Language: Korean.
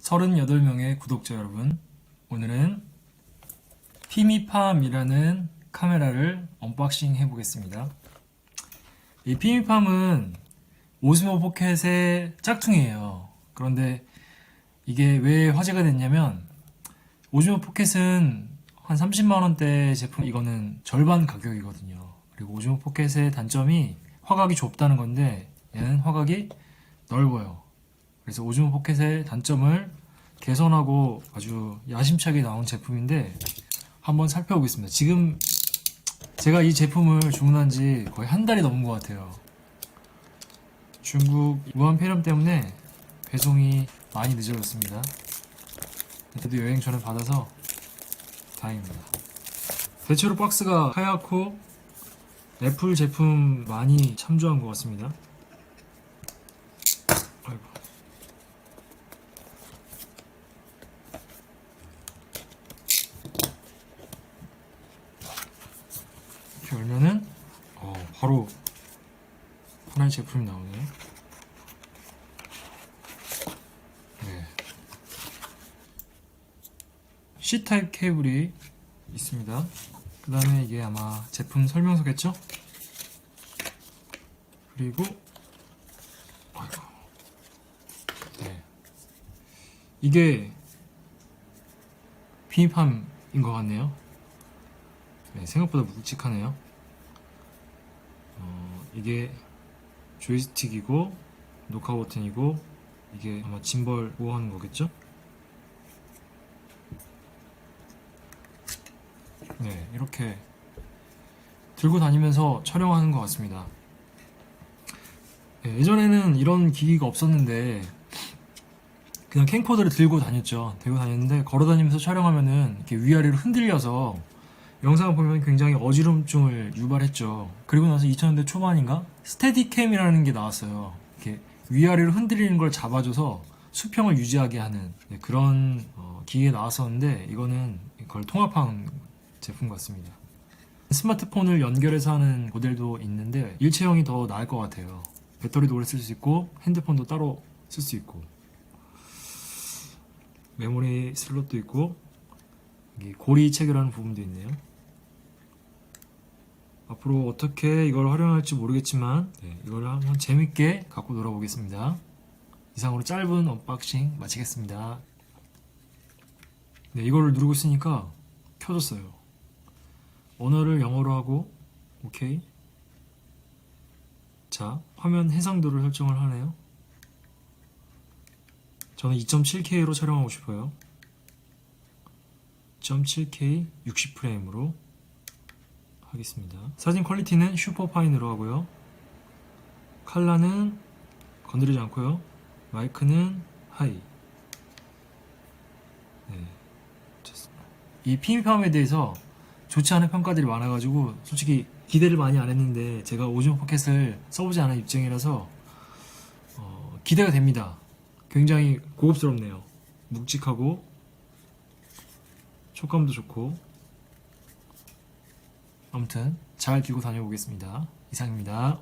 38명의 구독자 여러분, 오늘은 피미팜이라는 카메라를 언박싱 해보겠습니다. 이 피미팜은 오스모 포켓의 짝퉁이에요. 그런데 이게 왜 화제가 됐냐면 오즈모 포켓은 한 30만원대 제품 이거는 절반 가격이거든요. 그리고 오즈모 포켓의 단점이 화각이 좁다는 건데 얘는 화각이 넓어요. 그래서 오즈모 포켓의 단점을 개선하고 아주 야심차게 나온 제품인데 한번 살펴보겠습니다. 지금 제가 이 제품을 주문한 지 거의 한 달이 넘은 것 같아요. 중국 무한 폐렴 때문에 배송이 많이 늦어졌습니다. 그래도 여행 전에 받아서 다행입니다. 대체로 박스가 하얗고 애플 제품 많이 참조한 것 같습니다. 이렇게 열면은 어, 바로 하나의 제품이 나오네. 네. C타입 케이블이 있습니다. 그 다음에 이게 아마 제품 설명서겠죠? 그리고. 네. 이게 피니팜인 것 같네요. 네, 생각보다 묵직하네요. 어, 이게 조이스틱이고 녹화 버튼이고 이게 아마 짐벌 보호하는 거겠죠? 네, 이렇게 들고 다니면서 촬영하는 것 같습니다. 네, 예전에는 이런 기기가 없었는데 그냥 캠코더를 들고 다녔죠. 들고 다녔는데 걸어 다니면서 촬영하면은 이렇게 위아래로 흔들려서 영상을 보면 굉장히 어지럼증을 유발했죠. 그리고 나서 2000년대 초반인가 스테디캠이라는 게 나왔어요. 이렇게 위아래로 흔들리는 걸 잡아줘서 수평을 유지하게 하는 네, 그런 어, 기계가 나왔었는데 이거는 그걸 통합한 제품 같습니다. 스마트폰을 연결해서 하는 모델도 있는데 일체형이 더 나을 것 같아요. 배터리도 오래 쓸 수 있고 핸드폰도 따로 쓸 수 있고 메모리 슬롯도 있고 고리 체결하는 부분도 있네요. 앞으로 어떻게 이걸 활용할지 모르겠지만 네, 이걸 한번 재밌게 갖고 놀아보겠습니다. 이상으로 짧은 언박싱 마치겠습니다. 네, 이거를 누르고 있으니까 켜졌어요. 언어를 영어로 하고 오케이. 자, 화면 해상도를 설정을 하네요. 저는 2.7K로 촬영하고 싶어요. 2.7K 60프레임으로 하겠습니다. 사진 퀄리티는 슈퍼파인으로 하고요. 칼라는 건드리지 않고요. 마이크는 하이. 네, 좋습니다. 이 피미팜에 대해서 좋지 않은 평가들이 많아가지고 솔직히 기대를 많이 안 했는데 제가 오즈모 포켓을 써보지 않은 입장이라서 어, 기대가 됩니다. 굉장히 고급스럽네요. 묵직하고 촉감도 좋고 아무튼 잘 들고 다녀보겠습니다. 이상입니다.